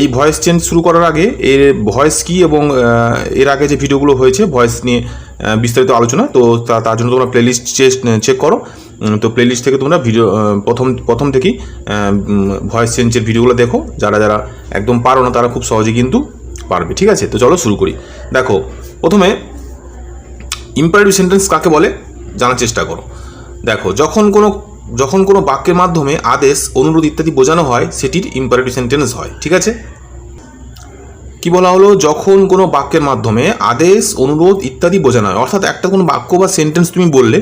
এই voice change শুরু করার আগে এর ভয়েস কি এবং এর আগে যে ভিডিওগুলো হয়েছে ভয়েস নিয়ে বিস্তারিত আলোচনা, তো তার জন্য তোমরা প্লেলিস্ট চেক করো। তো প্লেলিস্ট থেকে তোমরা ভিডিও প্রথম প্রথম থেকেই ভয়েস চেঞ্জের ভিডিওগুলো দেখো। যারা যারা একদম পারো না, তারা খুব সহজে কিন্তু পারবে, ঠিক আছে? তো চলো শুরু করি। দেখো, প্রথমে ইম্পারেটিভ সেন্টেন্স কাকে বলে? জানার চেষ্টা করো। দেখো, যখন কোনো যখন কোনো বাক্যের মাধ্যমে আদেশ, অনুরোধ ইত্যাদি বোঝানো হয়, সেটির ইম্পারেটিভ সেন্টেন্স হয়, ঠিক আছে? কি বলা হলো? যখন কোনো বাক্যের মাধ্যমে আদেশ, অনুরোধ ইত্যাদি বোঝানো হয়, অর্থাৎ একটা কোনো বাক্য বা সেন্টেন্স তুমি বললে,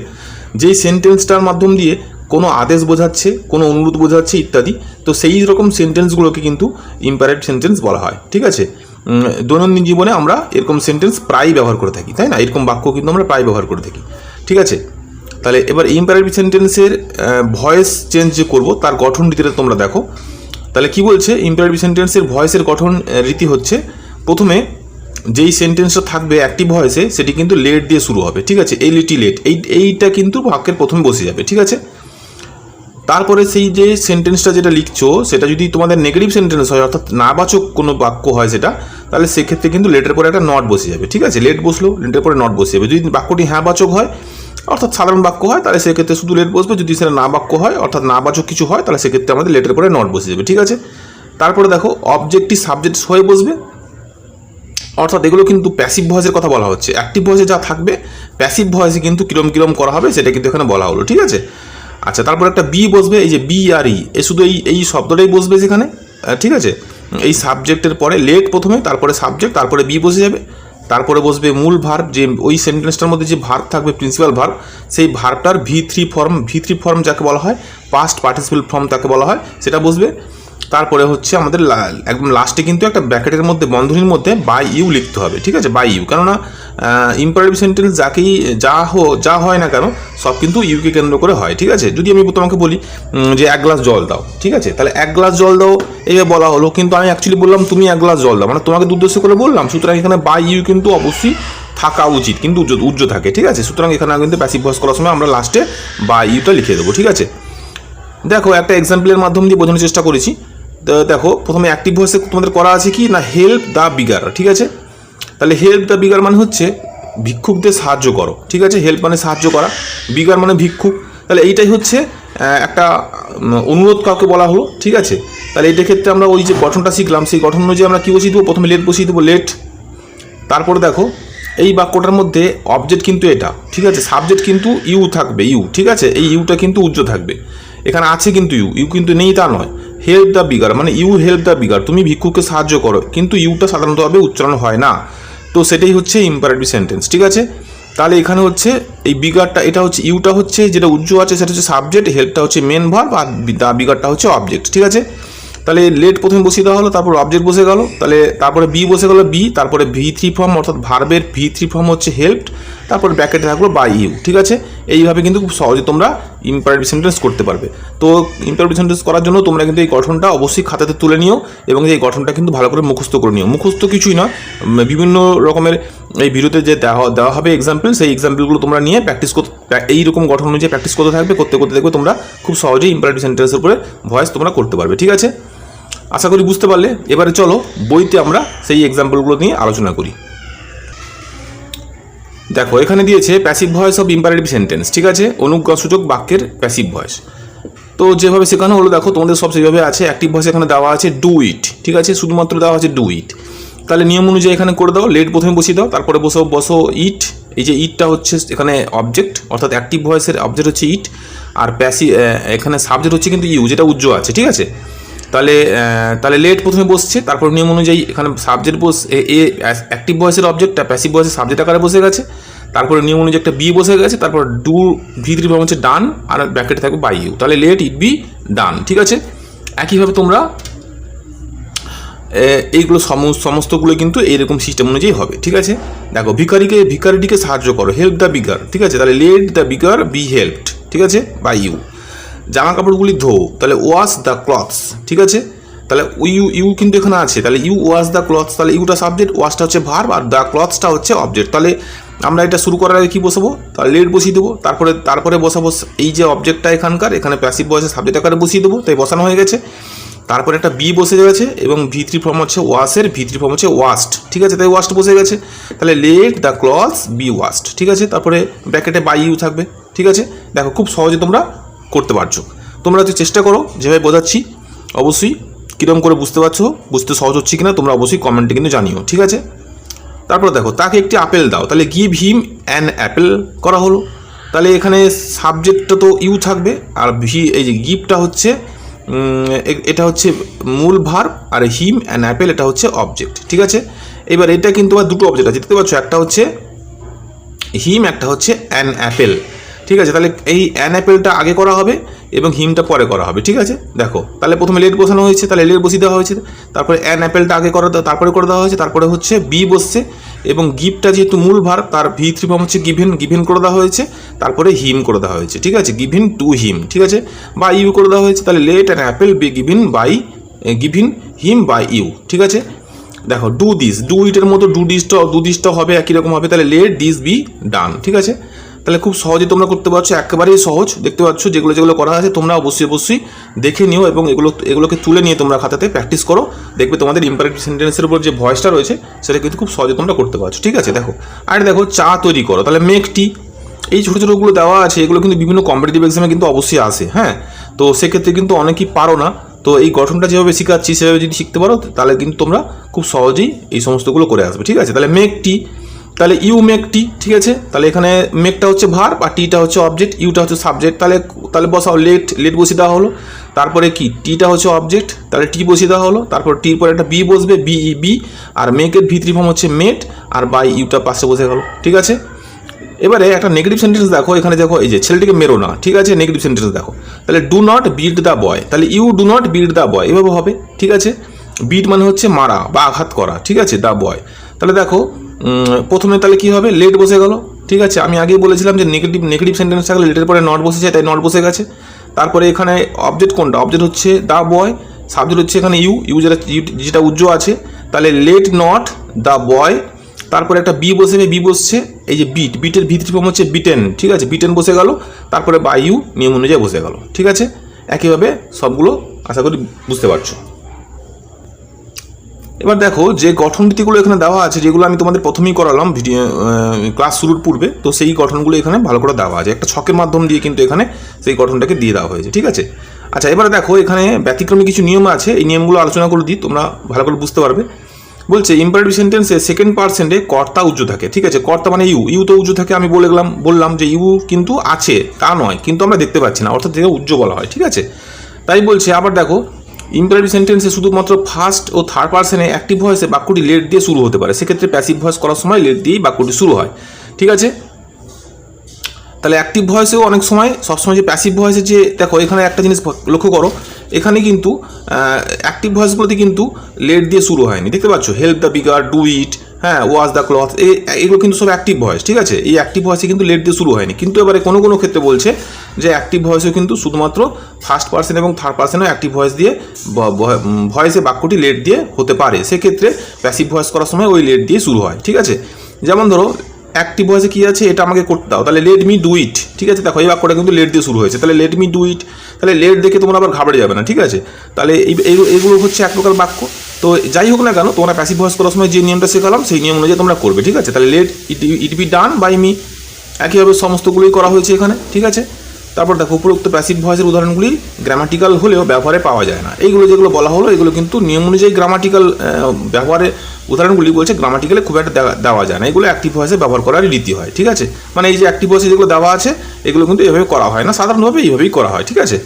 যেই সেন্টেন্সটার মাধ্যম দিয়ে কোনো আদেশ বোঝাচ্ছে, কোনো অনুরোধ বোঝাচ্ছে ইত্যাদি, তো সেই রকম সেন্টেন্সগুলোকে কিন্তু ইম্পারেটিভ সেন্টেন্স বলা হয়, ঠিক আছে? দৈনন্দিন জীবনে আমরা এরকম সেন্টেন্স প্রায়ই ব্যবহার করে থাকি, তাই না? এরকম বাক্য কিন্তু আমরা প্রায় ব্যবহার করে থাকি, ঠিক আছে? তাহলে এবার ইম্পারেটিভ সেন্টেন্সের ভয়েস চেঞ্জ যে করব, তার গঠন রীতিটা তোমরা দেখো। তাহলে কি বলছে? ইম্পারেটিভ সেন্টেন্সের ভয়েসের গঠন রীতি হচ্ছে, প্রথমে যেই সেন্টেন্সটা থাকবে অ্যাক্টিভ ভয়েসে সেটি কিন্তু লেট দিয়ে শুরু হবে, ঠিক আছে? এই লিটি লেট এই, এইটা কিন্তু বাক্যের প্রথমে বসে যাবে, ঠিক আছে? তারপরে সেই যে সেন্টেন্সটা যেটা লিখছো, সেটা যদি তোমাদের নেগেটিভ সেন্টেন্স হয়, অর্থাৎ নাবাচক কোনো বাক্য হয় সেটা, তাহলে সেক্ষেত্রে কিন্তু লেটের পরে একটা নট বসে যাবে, ঠিক আছে? লেট বসল লেটের পরে নট বসে যাবে। যদি বাক্যটি হ্যাঁ বাচক হয় অর্থাৎ সাধারণ বাক্য হয়, তাহলে সেক্ষেত্রে শুধু লেট বসবে। যদি সেটা না বাক্য হয়, অর্থাৎ না বাচক কিছু হয়, তাহলে সেক্ষেত্রে আমাদের লেটের পরে নট বসে যাবে, ঠিক আছে? তারপরে দেখো অবজেক্টটি সাবজেক্ট হয়ে বসবে। অর্থাৎ এগুলো কিন্তু প্যাসিভ ভয়েসের কথা বলা হচ্ছে। অ্যাক্টিভ ভয়েসে যা থাকবে প্যাসিভ ভয়েসে কিন্তু কিরম কিরম করা হবে, সেটা কিন্তু এখানে বলা হলো, ঠিক আছে? আচ্ছা তারপর একটা বি বসবে, এই যে বি আর ই এ শুধু এই এই শব্দটাই বসবে সেখানে ঠিক আছে? এই সাবজেক্টের পরে লেট প্রথমে, তারপরে সাবজেক্ট তারপরে বি বসে যাবে। তারপরে বসবে মূল ভার্ব, যে ওই সেন্টেন্সটার মধ্যে যে ভার্ব থাকবে, প্রিন্সিপাল ভার্ব, সেই ভার্বটার V three form, V three form যাকে বলা হয় পাস্ট পার্টিসিপেল ফর্ম তাকে বলা হয়, সেটা বসবে। তারপরে হচ্ছে আমাদের একদম লাস্টে কিন্তু একটা ব্র্যাকেটের মধ্যে, বন্ধনীর মধ্যে বাই ইউ লিখতে হবে, ঠিক আছে? বাই ইউ কেননা ইম্পারেটিভ সেন্টেন্স যাকেই, যা হো, যা হয় না কেন, সব কিন্তু ইউকে কেন্দ্র করে হয়, ঠিক আছে? যদি আমি তোমাকে বলি যে এক গ্লাস জল দাও, ঠিক আছে? তাহলে এক গ্লাস জল দাও এইভাবে বলা হলো, কিন্তু আমি অ্যাকচুয়ালি বললাম, তুমি এক গ্লাস জল দাও মানে তোমাকে উদ্দেশ্য করে বললাম, সুতরাং এখানে বাই ইউ কিন্তু অবশ্যই থাকা উচিত, কিন্তু উজ্জ্ব উজ্জ্ব থাকে, ঠিক আছে? সুতরাং এখানে কিন্তু প্যাসিভ ভয়েস করার সময় আমরা লাস্টে বাই ইউটা লিখে দেবো, ঠিক আছে? দেখো, একটা এক্সাম্পলের মাধ্যম দিয়ে বোঝানোর চেষ্টা করেছি। দেখো, প্রথমে অ্যাক্টিভ ভয়েসে তোমাদের করা আছে কি? না হেল্প দ্য বিগার ঠিক আছে? তাহলে হেল্প দ্য বিগার মানে হচ্ছে ভিক্ষুকদের সাহায্য করো, ঠিক আছে? হেল্প মানে সাহায্য করা। বিগার মানে ভিক্ষুক। তাহলে এইটাই হচ্ছে একটা অনুরোধ কাউকে বলা হলো, ঠিক আছে? তাহলে এইটার ক্ষেত্রে আমরা ওই যে গঠনটা শিখলাম, সেই গঠন অনুযায়ী আমরা কী বসিয়ে দেবো? প্রথমে লেট বসিয়ে দেবো লেট তারপরে দেখো, এই বাক্যটার মধ্যে অবজেক্ট কিন্তু এটা, ঠিক আছে? সাবজেক্ট কিন্তু ইউ থাকবে ইউ ঠিক আছে? এই ইউটা কিন্তু উজ্জ্ব থাকবে। এখানে আছে কিন্তু ইউ ইউ কিন্তু নেই তা নয়। হেল্প দ্য বিগার মানে ইউ হেল্প দ্য বিগার তুমি ভিক্ষুককে সাহায্য করো, কিন্তু ইউটা সাধারণতভাবে উচ্চারণ হয় না। তো সেটাই হচ্ছে ইম্পারেটিভ সেন্টেন্স ঠিক আছে? তাহলে এখানে হচ্ছে এই বিগারটা এটা হচ্ছে ইউটা হচ্ছে যেটা উজ্জ্ব আছে, সেটা হচ্ছে সাবজেক্ট হেল্পটা হচ্ছে মেন ভার্ব আর দা বিগারটা হচ্ছে অবজেক্ট ঠিক আছে? তাহলে লেট প্রথমে বসিয়ে দেওয়া হলো, তারপর অবজেক্ট বসে গেল, তাহলে তারপরে বি বসে গেল বি তারপরে ভি থ্রি ফর্ম অর্থাৎ ভার্বের ভি থ্রি ফর্ম হচ্ছে হেল্প তারপর ব্যাকেটে থাকল বাই ইউ ঠিক আছে? এইভাবে কিন্তু খুব সহজে তোমরা ইম্পারেটিভ সেন্টেন্স করতে পারবে। তো ইম্পারেটিভ সেন্টেন্স করার জন্য তোমরা কিন্তু এই গঠনটা অবশ্যই খাতাতে তুলে নিও এবং এই গঠনটা কিন্তু ভালো করে মুখস্থ করে নিও। মুখস্থ কিছুই না বিভিন্ন রকমের এই ভিডিওতে যে দেওয়া দেওয়া হবে এক্সাম্পল সেই এক্সাম্পলগুলো তোমরা নিয়ে প্র্যাকটিস করতে এইরকম গঠন অনুযায়ী প্র্যাকটিস করতে থাকবে, করতে করতে দেখবে তোমরা খুব সহজেই ইম্পারেটিভ সেন্টেন্সের উপরে ভয়েস তোমরা করতে পারবে, ঠিক আছে? আশা করি বুঝতে পারলে। এবারে চলো বইতে আমরা সেই এক্সাম্পলগুলো নিয়ে আলোচনা করি। দেখো, এখানে দিয়েছে passive voice of imperative sentence ঠিক আছে? অনুজ্ঞাসূচক বাক্যের প্যাসিভ ভয়েস তো যেভাবে শেখানো হলো, দেখো, তোমাদের সব সেইভাবে আছে। অ্যাক্টিভ ভয়েস এখানে দেওয়া আছে ডু ইট ঠিক আছে? শুধুমাত্র দেওয়া আছে ডু ইট তাহলে নিয়ম অনুযায়ী এখানে করে দাও লেট প্রথমে বসিয়ে দাও, তারপরে বসো বসো ইট এই যে ইটটা হচ্ছে এখানে অবজেক্ট অর্থাৎ অ্যাক্টিভ ভয়েসের অবজেক্ট হচ্ছে ইট আর প্যাসি এখানে সাবজেক্ট হচ্ছে কিন্তু ইউ যেটা উজ্জ্ব আছে, ঠিক আছে? তাহলে তাহলে লেট প্রথমে বসছে, তারপর নিয়ম অনুযায়ী এখানে সাবজেক্ট বস, এ অ্যাক্টিভ ভয়েসের অবজেক্টটা প্যাসিভ ভয়েসের সাবজেক্ট আকারে বসে গেছে। তারপরে নিয়ম অনুযায়ী একটা বি বসে গেছে, তারপর ডু ভি থ্রি হচ্ছে ডান আর ব্র্যাকেটে থাকবে বাই ইউ তাহলে লেট ইট বি ডান ঠিক আছে? একইভাবে তোমরা এইগুলো সম- সমস্তগুলো কিন্তু এইরকম সিস্টেম অনুযায়ী হবে, ঠিক আছে? দেখো ভিকারিকে ভিকারিটিকে সাহায্য করো হেল্প দ্য বিগার ঠিক আছে? তাহলে let the beggar be helped ঠিক আছে? বাই ইউ জামা কাপড়গুলি ধো তাহলে ওয়াশ দ্য ক্লথস ঠিক আছে? তাহলে ইউ ইউ কিন্তু এখানে আছে, তাহলে ইউ ওয়াশ দ্য ক্লথস তাহলে ইউটা সাবজেক্ট ওয়াশটা হচ্ছে ভার্ব আর দ্য ক্লথসটা হচ্ছে অবজেক্ট তাহলে আমরা এটা শুরু করার আগে কী বসাবো? তাহলে লেট বসিয়ে দেবো। তারপরে তারপরে বসাবো এই যে অবজেক্টটা এখানকার, এখানে প্যাসিভ বয়সে সাবজেক্ট আকারে বসিয়ে দেবো। তাই বসানো হয়ে গেছে। তারপরে একটা বি বসে গেছে এবং ভি থ্রি ফর্ম হচ্ছে ওয়াশের ভি থ্রি ফর্ম হচ্ছে ওয়াস্ট ঠিক আছে? তাই ওয়াস্ট বসে গেছে। তাহলে let the cloth be washed ঠিক আছে? তারপরে ব্র্যাকেটে বাই ইউ থাকবে। ঠিক আছে? দেখো, খুব সহজে তোমরা করতে পারছ। তোমরা হচ্ছে চেষ্টা করো, যেভাবে বোঝাচ্ছি, অবশ্যই কীরকম করে বুঝতে পারছ, বুঝতে সহজ হচ্ছে কিনা, তোমরা অবশ্যই কমেন্টে কিন্তু জানিও। ঠিক আছে? তারপর দেখো, তাকে একটি আপেল দাও। তাহলে গিভ হিম অ্যান অ্যাপেল করা হলো। তাহলে এখানে সাবজেক্টটা তো ইউ থাকবে, আর ভি এই যে গিফটটা হচ্ছে এটা হচ্ছে মূল ভার আর হিম অ্যান অ্যাপেল এটা হচ্ছে অবজেক্ট ঠিক আছে? এবার এটা কিন্তু আমার দুটো অবজেক্ট আছে, দেখতে পাচ্ছ? একটা হচ্ছে হিম একটা হচ্ছে অ্যান অ্যাপেল ঠিক আছে? তাহলে এই অ্যান অ্যাপেলটা আগে করা হবে এবং হিমটা পরে করা হবে, ঠিক আছে? দেখো, তাহলে প্রথমে লেট বসানো হয়েছে, তাহলে লেট বসিয়ে দেওয়া হয়েছে, তারপরে অ্যান অ্যাপেলটা আগে করা তারপরে করে দেওয়া হয়েছে, তারপরে হচ্ছে বি বসছে, এবং গিফটটা যেহেতু মূল ভার, তার ভি থ্রি ফর্ম হচ্ছে গিভেন গিভেন করে দেওয়া হয়েছে, তারপরে হিম করে দেওয়া হয়েছে, ঠিক আছে? গিভেন টু হিম, ঠিক আছে? বা ইউ করে দেওয়া হয়েছে, তাহলে let an apple be given by given him by you ঠিক আছে? দেখো ডু দিস ডু ইটের মতো ডু ডিসটা ডু ডিসটা হবে একই রকম হবে, তাহলে লেট দিস বি ডান ঠিক আছে? তাহলে খুব সহজে তোমরা করতে পারছ, একেবারেই সহজ। দেখতে পাচ্ছ, যেগুলো যেগুলো করা আছে, তোমরা অবশ্যই অবশ্যই দেখে নিও এবং এগুলো, এগুলোকে তুলে নিয়ে তোমরা খাতাতে প্র্যাকটিস করো। দেখবে তোমাদের ইম্পারেটিভ সেন্টেন্সের উপর যে ভয়েসটা রয়েছে, সেটা কিন্তু খুব সহজে তোমরা করতে পারছ। ঠিক আছে, দেখো। আর দেখো, চা তৈরি করো। তাহলে মেক টি এই ছোটো ছোটোগুলো দেওয়া আছে, এগুলো কিন্তু বিভিন্ন কম্পিটিটিভ এক্সামে কিন্তু অবশ্যই আসে হ্যাঁ? তো সেক্ষেত্রে কিন্তু অনেকেই পারো না। তো এই গঠনটা যেভাবে শেখাচ্ছি, সেভাবে যদি শিখতে পারো, তাহলে কিন্তু তোমরা খুব সহজেই এই সমস্তগুলো করে আসবে। ঠিক আছে, তাহলে মেক টি তাহলে ইউ মেক টি ঠিক আছে? তাহলে এখানে মেকটা হচ্ছে ভার আর টিটা হচ্ছে অবজেক্ট ইউটা হচ্ছে সাবজেক্ট তাহলে তাহলে বসাও লেট লেট বসিয়ে দেওয়া হলো। তারপরে কি? টিটা হচ্ছে অবজেক্ট তাহলে টি বসিয়ে দেওয়া হলো। তারপর টির পরে একটা বি বসবে বি ই বি আর মেকের ভিতরি ফর্ম হচ্ছে মেট আর বাই ইউটা পাশে বসে গেল, ঠিক আছে? এবারে একটা নেগেটিভ সেন্টেন্স দেখো, এখানে দেখো, এই যে ছেলেটিকে মেরো না, ঠিক আছে? নেগেটিভ সেন্টেন্স দেখো। তাহলে do not beat the boy তাহলে you do not beat the boy এভাবে হবে, ঠিক আছে? বিট মানে হচ্ছে মারা বা আঘাত করা, ঠিক আছে? দ্য বয় তাহলে দেখো প্রথমে তাহলে কি হবে? লেট বসে গেল। ঠিক আছে, আমি আগেই বলেছিলাম যে নেগেটিভ নেগেটিভ সেন্টেন্স থাকলে লেটের পরে নট বসেছে তাই নট বসে গেছে। তারপরে এখানে অবজেক্ট কোনটা? অবজেক্ট হচ্ছে দ্য বয় সাবজেক্ট হচ্ছে এখানে ইউ ইউ যেটা যেটা উজ্জ্ব আছে, তাহলে লেট নট দ্য বয় তারপরে একটা বি বসে বি বসছে, এই যে বিট বিটের ভিতরি ফর্ম হচ্ছে বিটেন ঠিক আছে? বিটেন বসে গেল, তারপরে বায়ু নিয়ম অনুযায়ী বসে গেল, ঠিক আছে? একইভাবে সবগুলো আশা করি বুঝতে পারছ। এবার দেখো যে গঠন রীতিগুলো এখানে দেওয়া আছে, যেগুলো আমি তোমাদের প্রথমেই করালাম ভিডিও ক্লাস শুরুর পূর্বে, তো সেই গঠনগুলো এখানে ভালো করে দেওয়া আছে। একটা ছকের মাধ্যম দিয়ে কিন্তু এখানে সেই গঠনটাকে দিয়ে দেওয়া হয়েছে, ঠিক আছে? আচ্ছা এবারে দেখো এখানে ব্যতিক্রমী কিছু নিয়ম আছে, এই নিয়মগুলো আলোচনা করে দিই, তোমরা ভালো করে বুঝতে পারবে। বলছে ইম্পারেটিভ সেন্টেন্সে সেকেন্ড পার্সেন্টে কর্তা উজ্জ্ব থাকে ঠিক আছে? কর্তা মানে ইউ ইউ তো উজ্জ্ব থাকে, আমি বলে গেলাম, বললাম যে ইউ কিন্তু আছে, তা নয়, কিন্তু আমরা দেখতে পাচ্ছি না, অর্থাৎ থেকে উজ্জ্ব বলা হয়, ঠিক আছে? তাই বলছে, আবার দেখো ইম্পারেটিভ সেন্টেন্সে শুধুমাত্র ফার্স্ট ও থার্ড পার্সনে অ্যাক্টিভ ভয়েসে বাক্যটি লেট দিয়ে শুরু হতে পারে। সেক্ষেত্রে প্যাসিভ ভয়েস করার সময় লেট দিয়েই বাক্যটি শুরু হয়। ঠিক আছে? তাহলে অ্যাক্টিভ ভয়েসেও অনেক সময়, সবসময় যে প্যাসিভ ভয়েসে যে, দেখো এখানে একটা জিনিস লক্ষ্য করো, এখানে কিন্তু অ্যাক্টিভ ভয়েসগুলোতে কিন্তু লেট দিয়ে শুরু হয়নি, দেখতে পাচ্ছ? Help the beggar do it হ্যাঁ ওয়াশ দ্য ক্লথ এগুলো কিন্তু সব অ্যাক্টিভ ভয়েস ঠিক আছে? এই অ্যাক্টিভ ভয়েসে কিন্তু লেট দিয়ে শুরু হয়নি। কিন্তু এবারে কোনো কোনো ক্ষেত্রে বলছে যে অ্যাক্টিভ ভয়েসেও কিন্তু শুধুমাত্র ফার্স্ট পার্সন এবং থার্ড পার্সনেও অ্যাক্টিভ ভয়েস দিয়ে ভয়েসে বাক্যটি লেট দিয়ে হতে পারে। সেক্ষেত্রে প্যাসিভ ভয়েস করার সময় ওই লেট দিয়ে শুরু হয়, ঠিক আছে? যেমন ধরো অ্যাক্টিভ ভয়েসে কী আছে, এটা আমাকে করতে দাও। তাহলে লেট মি ডু ইট ঠিক আছে? দেখো, এই বাক্যটা কিন্তু লেট দিয়ে শুরু হয়েছে। তাহলে লেট মি ডু ইট তাহলে লেট দেখে তোমরা আবার ঘাবড়ে যাবে না, ঠিক আছে? তাহলে এই- এইগুলো হচ্ছে এক প্রকার বাক্য। তো যাই হোক না কেন, তোমরা প্যাসিভ ভয়েস করার সময় যে নিয়মটা শেখালাম, সেই নিয়ম অনুযায়ী তোমরা করবে, ঠিক আছে? তাহলে let it it be done by me একইভাবে সমস্তগুলোই করা হয়েছে এখানে, ঠিক আছে? তারপর দেখো উপরোক্ত প্যাসিভ ভয়েসের উদাহরণগুলি গ্রামাটিক্যাল হলেও ব্যবহারে পাওয়া যায় না। এইগুলো যেগুলো বলা হলো, এগুলো কিন্তু নিয়ম অনুযায়ী গ্রামাটিক্যাল ব্যবহারে উদাহরণগুলি বলছে গ্রামাটিক্যালে খুব একটা দেওয়া- যায় না। এগুলো অ্যাক্টিভ ভয়েসে ব্যবহার করার রীতি হয়, ঠিক আছে? মানে এই যে অ্যাক্টিভ ভয়েসে যেগুলো দেওয়া আছে, এগুলো কিন্তু এভাবে করা হয় না। সাধারণভাবে এইভাবেই করা হয়, ঠিক আছে?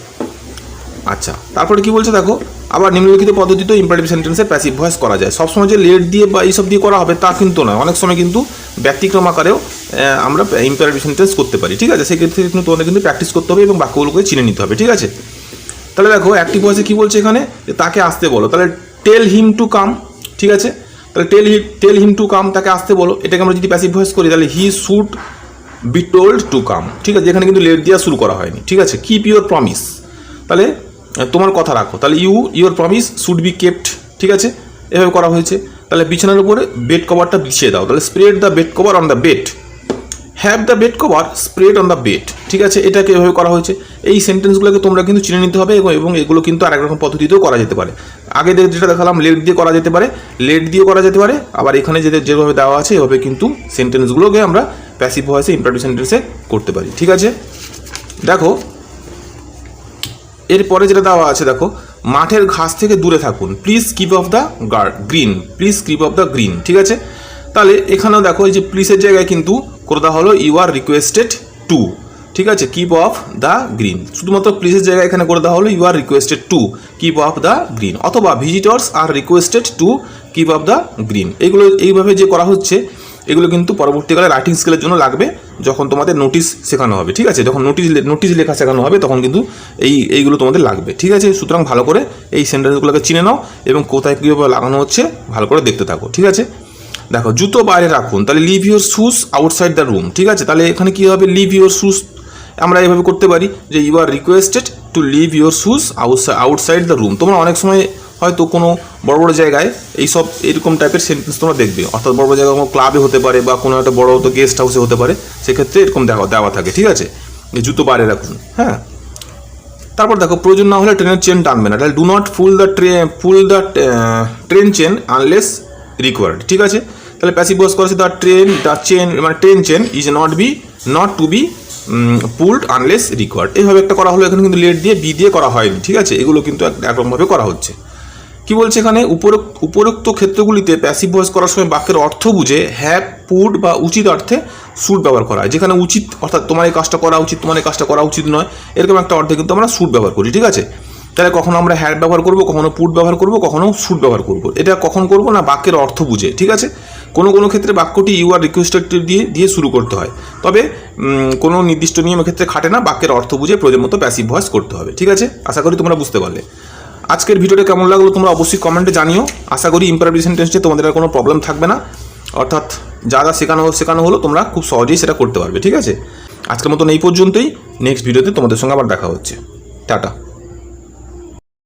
আচ্ছা তারপরে কি বলছে দেখো, আবার নিম্নলিখিত পদ্ধতিতে ইম্পারেটিভ সেন্টেন্সে প্যাসিভ ভয়েস করা যায়। সবসময় যে লেট দিয়ে বা এইসব দিয়ে করা হবে তা কিন্তু নয়। অনেক সময় কিন্তু ব্যতিক্রম আকারেও আমরা ইম্পারেটিভ সেন্টেন্স করতে পারি, ঠিক আছে? সেক্ষেত্রে কিন্তু তোমাদের কিন্তু প্র্যাকটিস করতে হবে এবং বাক্যগুলোকে চিনে নিতে হবে, ঠিক আছে? তাহলে দেখো অ্যাক্টিভ ভয়েসে কী বলছে এখানে? তাকে আসতে বলো, তাহলে টেল হিম টু কাম ঠিক আছে? তাহলে tell he tell him to come তাকে আসতে বলো। এটাকে আমরা যদি প্যাসিভ ভয়েস করি, তাহলে he should be told to come ঠিক আছে? এখানে কিন্তু লেট দেওয়া শুরু করা হয়নি, ঠিক আছে? কিপ ইউর প্রমিস তাহলে তোমার কথা রাখো। তাহলে you your promise should be kept ঠিক আছে? এভাবে করা হয়েছে। তাহলে বিছানার উপরে বেড কভারটা বিছিয়ে দাও। তাহলে spread the bed cover on the bed have the bed cover spread on the bed ঠিক আছে? এটাকে এভাবে করা হয়েছে। এই সেন্টেন্সগুলোকে তোমরা কিন্তু চিনে নিতে হবে এবং এগুলো কিন্তু আরেক রকম পদ্ধতিতেও করা যেতে পারে। আগে যেটা দেখালাম লেট দিয়ে করা যেতে পারে। লেট দিয়ে করা যেতে পারে। আবার এখানে যে যেভাবে দেওয়া আছে, এভাবে কিন্তু সেন্টেন্সগুলোকে আমরা প্যাসিভ ভয়েসে ইম্পারেটিভ সেন্টেন্সে করতে পারি। ঠিক আছে? দেখো, এরপরে যেটা দেওয়া আছে, দেখো, মাঠের ঘাস থেকে দূরে থাকুন। Please keep off the guard green please keep off the green ঠিক আছে? তাহলে এখানেও দেখো, এই যে প্লিজের জায়গায় কিন্তু করে দেওয়া হলো ইউ আর রিকোয়েস্টেড টু ঠিক আছে? কিপ অফ দ্য গ্রিন শুধুমাত্র প্লিজের জায়গায় এখানে করে দেওয়া হলো you are requested to keep off the green অথবা visitors are requested to keep off the green এগুলো এইভাবে যে করা হচ্ছে, এগুলো কিন্তু পরবর্তীকালে রাইটিং স্কেলের জন্য লাগবে যখন তোমাদের নোটিশ শেখানো হবে। ঠিক আছে? যখন নোটিশ নোটিশ লেখা শেখানো হবে, তখন কিন্তু এই, এইগুলো তোমাদের লাগবে। ঠিক আছে? সুতরাং ভালো করে এই সেন্টেন্সগুলোকে চিনে নাও এবং কোথায় কীভাবে লাগানো হচ্ছে, ভালো করে দেখতে থাকো। ঠিক আছে? দেখো, জুতো বাইরে রাখুন, তাহলে leave your shoes outside the room ঠিক আছে? তাহলে এখানে কী হবে? লিভ ইউর শুজ আমরা এভাবে করতে পারি যে you are requested to leave your shoes outside the room তোমরা অনেক সময় হয়তো কোনো বড় বড় জায়গায় এইসব, এরকম টাইপের সেন্টেন্স তোমরা দেখবে। অর্থাৎ বড় বড় জায়গায় কোনো ক্লাবে হতে পারে বা কোনো একটা বড় হতো গেস্ট হাউসে হতে পারে, সেক্ষেত্রে এরকম দেওয়া দেওয়া থাকে, ঠিক আছে? জুতো বাইরে রাখুন হ্যাঁ? তারপর দেখো, প্রয়োজন না হলে ট্রেনের চেন টানবে না, তাহলে do not pull the tray pull the train chain unless required ঠিক আছে? তাহলে প্যাসিভ বস করেছে দ্য ট্রেন দ্য চেন মানে train chain is not be not to be pulled unless required এইভাবে একটা করা হলো, এখানে কিন্তু লেট দিয়ে বি দিয়ে করা হয়নি, ঠিক আছে? এগুলো কিন্তু এক- একরকমভাবে করা হচ্ছে। কি বলছে এখানে? উপরোক্ত উপরোক্ত ক্ষেত্রগুলিতে প্যাসিভ ভয়েস করার সময় বাক্যের অর্থ বুঝে হ্যাভ পুড বা উচিত অর্থে সুট ব্যবহার করা হয়। যেখানে উচিত, অর্থাৎ তোমার এই কাজটা করা উচিত, তোমার এই কাজটা করা উচিত নয়, এরকম একটা অর্থে কিন্তু আমরা সুট ব্যবহার করি, ঠিক আছে? তাহলে কখনো আমরা হ্যাড ব্যবহার করব, কখনো পুট ব্যবহার করব, কখনো সুট ব্যবহার করব। এটা কখন করব না? বাক্যের অর্থ বুঝে, ঠিক আছে? কোনো কোনো ক্ষেত্রে বাক্যটি ইউ আর রিকোয়েস্টেড দিয়ে দিয়ে শুরু করতে হয়। তবে কোনো নির্দিষ্ট নিয়মের ক্ষেত্রে খাটে না, বাক্যের অর্থ বুঝে প্রয়োজন মতো প্যাসিভ ভয়েস করতে হবে। ঠিক আছে? আশা করি তোমরা বুঝতে পারলে। আজকের ভিডিওটা কেমন লাগল তোমরা অবশ্যই কমেন্টে জানিও। আশা করি ইম্পারেটিভ সেন্টেন্সে তোমাদের আর কোনো প্রবলেম থাকবে না। অর্থাৎ যা যা শেখানো শেখানো হলো তোমরা খুব সহজেই সেটা করতে পারবে। ঠিক আছে? আজকের মতন এই পর্যন্তই। নেক্সট ভিডিওতে তোমাদের সঙ্গে আবার দেখা হচ্ছে। টাটা।